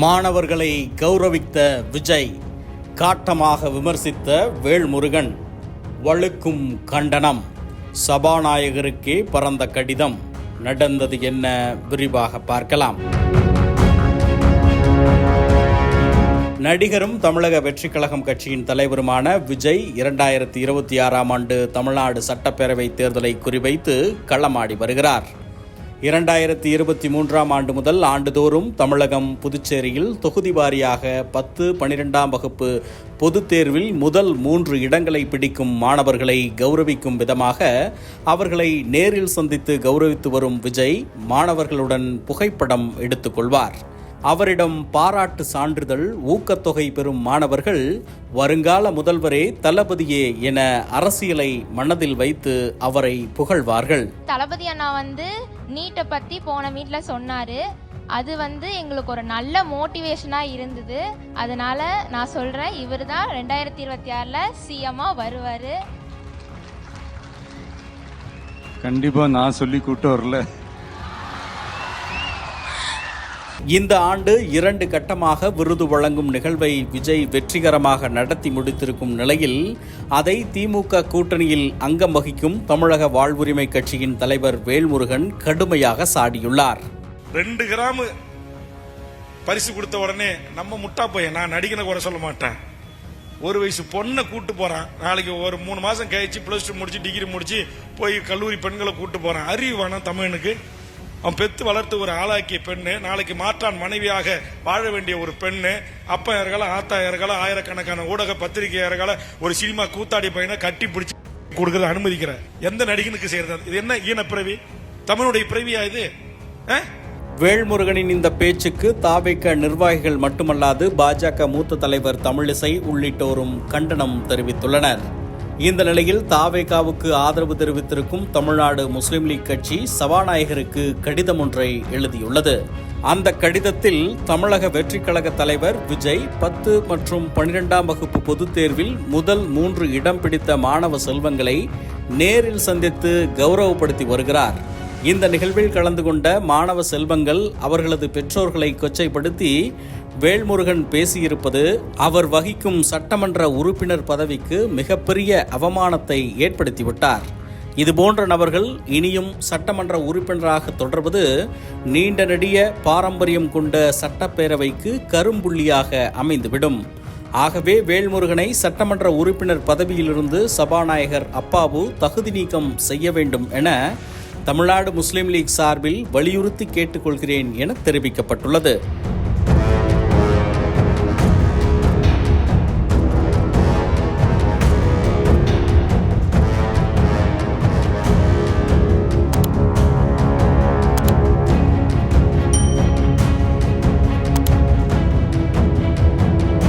மாணவர்களை கௌரவித்த விஜய் காட்டமாக விமர்சித்த வேல்முருகன் வழுக்கும் கண்டனம். சபாநாயகருக்கே பறந்த கடிதம். நடந்தது என்ன விரிவாக பார்க்கலாம். நடிகரும் தமிழக வெற்றிக் கழகம் கட்சியின் தலைவருமான விஜய் இரண்டாயிரத்தி இருபத்தி ஆறாம் ஆண்டு தமிழ்நாடு சட்டப்பேரவை தேர்தலை குறிவைத்து களமாடி வருகிறார். இரண்டாயிரத்தி இருபத்தி மூன்றாம் ஆண்டு முதல் ஆண்டுதோறும் தமிழகம் புதுச்சேரியில் தொகுதி வாரியாக பத்து பனிரெண்டாம் வகுப்பு பொதுத் தேர்வில் முதல் மூன்று இடங்களை பிடிக்கும் மாணவர்களை கௌரவிக்கும் விதமாக அவர்களை நேரில் சந்தித்து கௌரவித்து வரும் விஜய் மாணவர்களுடன் புகைப்படம் எடுத்துக்கொள்வார் அவரிடம் பாராட்டு சான்றிதழ் ஊக்கத்தொகை பெறும் மாணவர்கள் வருங்கால முதல்வரே தளபதியே என அரசியலை மனதில் வைத்து அவரை புகழ்வார்கள். தளபதி அண்ணா வந்து நீட்டை பற்றி போன மீட்டில் சொன்னார். அது வந்து எங்களுக்கு ஒரு நல்ல மோட்டிவேஷனாக இருந்தது. அதனால நான் சொல்கிறேன் இவர் தான் ரெண்டாயிரத்தி இருபத்தி ஆறில் சிஎம்மாக வருவார். கண்டிப்பா நான் சொல்லி கூட்டு வரல. இந்த ஆண்டு இரண்டு கட்டமாக விருது வழங்கும் நிகழ்வை விஜய் வெற்றிகரமாக நடத்தி முடித்திருக்கும் நிலையில் அதை திமுக கூட்டணியில் அங்கம் வகிக்கும் தமிழக வாழ்வுரிமை கட்சியின் தலைவர் வேல்முருகன் கடுமையாக சாடியுள்ளார். ரெண்டு கிராம் பரிசு கொடுத்த உடனே நம்ம முட்டா பையன் நான் நடிகனை குறை சொல்ல மாட்டேன். ஒரு வயசு பொண்ணை கூட்டு போறான். நாளைக்கு ஒரு மூணு மாசம் கழிச்சு பிளஸ் டூ முடிச்சு டிகிரி முடிச்சு போய் கல்லூரி பெண்களை கூட்டு போறான். அறிவு வேணாம் தமிழனுக்கு. அவன் பெத்து வளர்த்து ஒரு ஆளாக்கிய பெண்ணு நாளைக்கு மாற்றான் மனைவியாக வாழ வேண்டிய ஒரு பெண்ணு அப்பா இருக்கலாம் ஆயிரக்கணக்கான ஊடக பத்திரிகையாளர்களை ஒரு சினிமா கூத்தாடி பையனை கட்டி பிடிச்சி கொடுக்கறத அனுமதிக்கிற எந்த நடிகனுக்கு செய்யறது? இது என்ன ஈன பிறவி? தமிழுடைய பிறவியா இது? ஆ? வேல்முருகனின் இந்த பேச்சுக்கு தாவேக்க நிர்வாகிகள் மட்டுமல்லாது பாஜக மூத்த தலைவர் தமிழிசை உள்ளிட்டோரும் கண்டனம் தெரிவித்துள்ளனர். இந்த நிலையில் தாவேகாவுக்கு ஆதரவு தெரிவித்திருக்கும் தமிழ்நாடு முஸ்லிம் லீக் கட்சி சபாநாயகருக்கு கடிதம் ஒன்றை எழுதியுள்ளது. அந்த கடிதத்தில் தமிழக வெற்றிக் கழக தலைவர் விஜய் பத்து மற்றும் பனிரெண்டாம் வகுப்பு பொதுத் தேர்வில் முதல் மூன்று இடம் பிடித்த மாணவ செல்வங்களை நேரில் சந்தித்து கௌரவப்படுத்தி வருகிறார். இந்த நிகழ்வில் கலந்து கொண்ட மாணவ செல்வங்கள் அவர்களது பெற்றோர்களை கொச்சைப்படுத்தி வேல்முருகன் பேசியிருப்பது அவர் வகிக்கும் சட்டமன்ற உறுப்பினர் பதவிக்கு மிகப்பெரிய அவமானத்தை ஏற்படுத்திவிட்டார். இதுபோன்ற நபர்கள் இனியும் சட்டமன்ற உறுப்பினராக தொடர்வது நீண்ட நெடிய பாரம்பரியம் கொண்ட சட்டப்பேரவைக்கு கரும்புள்ளியாக அமைந்துவிடும். ஆகவே வேல்முருகனை சட்டமன்ற உறுப்பினர் பதவியிலிருந்து சபாநாயகர் அப்பாவு தகுதி நீக்கம் செய்ய வேண்டும் என தமிழ்நாடு முஸ்லிம் லீக் சார்பில் வலியுறுத்தி கேட்டுக்கொள்கிறேன் என தெரிவிக்கப்பட்டுள்ளது.